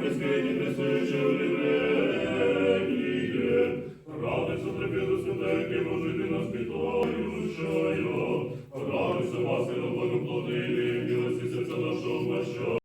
Христині, несуючи у рівні, ради затрапили святеньки, Божити нас підтоючою, ради Василю благоплодили, білості серця нашого плаща.